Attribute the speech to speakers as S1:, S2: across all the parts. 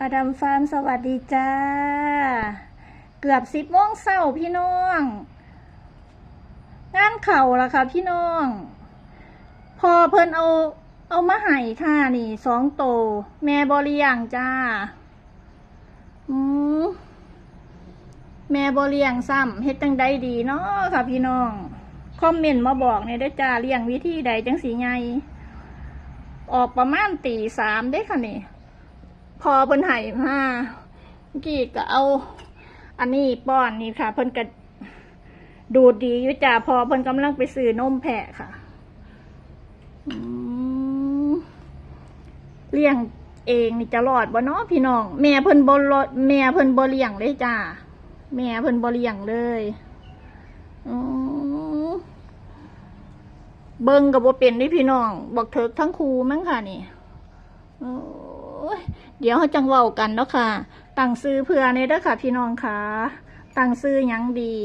S1: อดัมฟาร์มสวัสดีจ้า เกือบสิบโมงเช้าพี่น้อง งานเข่าละค่ะพี่น้อง พอเพิ่นเอาเอามาให้ค่ะนี่สองโต แม่บริยังจ้า อืมแม่บริยังซ้ำเฮ็ดจังใดดีเนาะค่ะพี่น้อง คอมเมนต์มาบอกเนี่ยได้จ้าเลี้ยงวิธีใดจังสีไง ออกประมาณตีสามได้ค่ะนี่ พอเพิ่นไห้มาเมื่อกี้ก็เอา อันนี้ป้อนนี่ค่ะ เพิ่นก็ดูดดีอยู่จ้าพอเพิ่นกำลังไปซื้อนมแพะค่ะเลี้ยงเองนี่จะรอดบ่เนาะพี่น้อง แม่เพิ่นบ่รอดแม่เพิ่นบ่เลี้ยงเลยจ้าแม่เพิ่นบ่เลี้ยงเลยเบิ่งก็บ่เป็นเด้พี่น้องบอกเถิกทั้งครูมั้งค่ะนี่ เดี๋ยวเขาจังเว้ากันเนาะค่ะ ตั้งซื้อเพื่อในเด้อค่ะ พี่น้องค่ะตั้งซื้อยังดี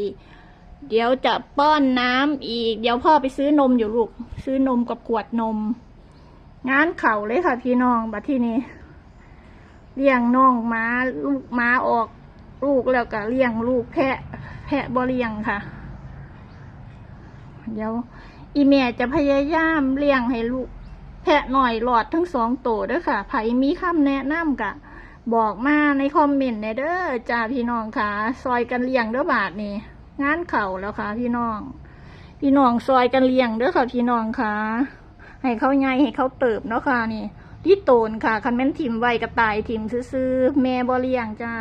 S1: เดี๋ยวจะป้อนน้ำอีก เดี๋ยวพ่อไปซื้อนมอยู่ลูก ซื้อนมกับขวดนม งานเข่าเลยค่ะ พี่น้องบัดที่นี้เลี้ยงน้องม้าลูกม้าออกลูกแล้วก็เลี้ยงลูกแพะ แพะบ่เลี้ยงค่ะ เดี๋ยว อีเมียจะพยายามเลี้ยงให้ลูก แพะหน่อยหลอดทั้งสองตัวด้อค่ะไผมีคำแนะนำกะ บอกมาในคอมเมนต์นเด้อจ้าพี่น้องค่ะ ซอยกันเลี้ยงเด้อบาทนี่งานเข่าแล้วค่ะ พี่น้อง พี่น้องซอยกันเลี้ยงเด้อค่ะพี่น้องค่ะ ให้เขาใหญ่ให้เขาเติบเนาะค่ะนี่ที่โตนค่ะคันแม่นถิ่มไว้กระต่ายถิ่มซื้อแม่บ่เลี้ยงจ้า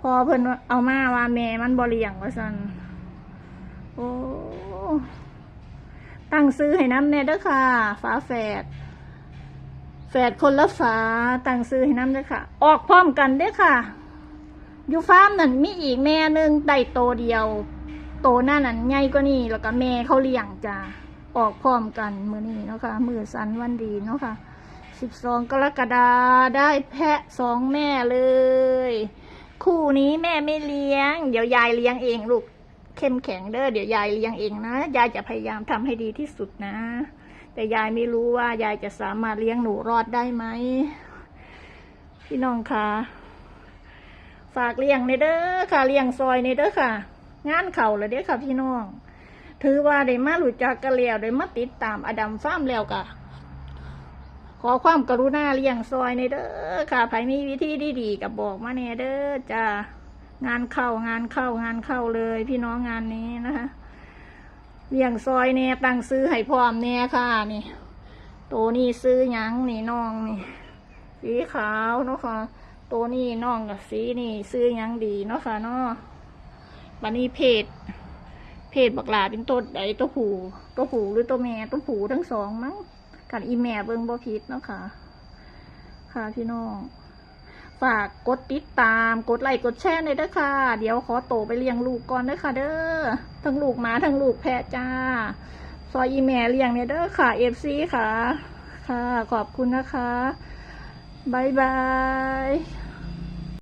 S1: พอเพิ่นเอามาว่าแม่มันบ่เลี้ยงว่าซั่นโอ้ ตั้งซื้อให้น้ำเนเด้อค่ะ ฝาแฝด แฝดคนละฝา ตั้งซื้อให้น้ำเด้อค่ะ ออกพร้อมกันเด้อค่ะ อยู่ฟาร์มนั่นมีอีกแม่หนึ่งได้โตเดียว โตหน้านั่นใหญ่กว่านี่แล้วก็แม่เขาเลี้ยงจ้าออกพร้อมกันมือนี้เนาะค่ะมือสันวันดีเนาะค่ะสิบสองกรกฎาได้แพะสองแม่เลย คู่นี้แม่ไม่เลี้ยง เดี๋ยวยายเลี้ยงเองลูก เข้มแข็งเด้อเดี๋ยวยายเลี้ยงเองนะ ยายจะพยายามทำให้ดีที่สุดนะ แต่ยายไม่รู้ว่ายายจะสามารถเลี้ยงหนูรอดได้ไหมพี่น้องคะฝากเลี้ยงในเด้อค่ะเลี้ยงซอยในเด้อค่ะ งานเข่าเลยเด้อค่ะพี่น้อง ถือว่าได้มาหลุดจากกระเลียวได้มาติดตามอดัมฟ้ามแล้วกะขอความกรุณาเลี้ยงซอยในเด้อค่ะใครมีวิธีดีๆกับบอกมาเนเด้อจ้า งานเข้างานเข้างานเข้าเลย พี่น้องงานนี้นะคะเลี้ยงซอยเนี่ยตั้งซื้อให้พร้อมเนี่ยค่ะนี่ตัวนี้ซื้อยังนี่น้องนี่สีขาวเนาะค่ะตัวนี้น้องกับสีนี่ซื้อยังดีเนาะค่ะเนาะบันนี้เพจเพจบักลาเป็นตัวใดตัวผูตัวผูหรือตัวแม่ตัวผูทั้งสองมั้งกันอีแม่เบิงบ่ผิดเนาะค่ะ ค่ะพี่น้อง ฝากกดติดตาม กดไลค์กดแชร์หน่อยเด้อค่ะ เดี๋ยวขอโตไปเลี้ยงลูกก่อนเด้อค่ะเด้อทั้งลูกหมาทั้งลูกแพะจ้า ซอยอีแม่เลี้ยงเนี่ยเด้อค่ะเอฟซีค่ะ ค่ะ ขอบคุณนะคะบายบาย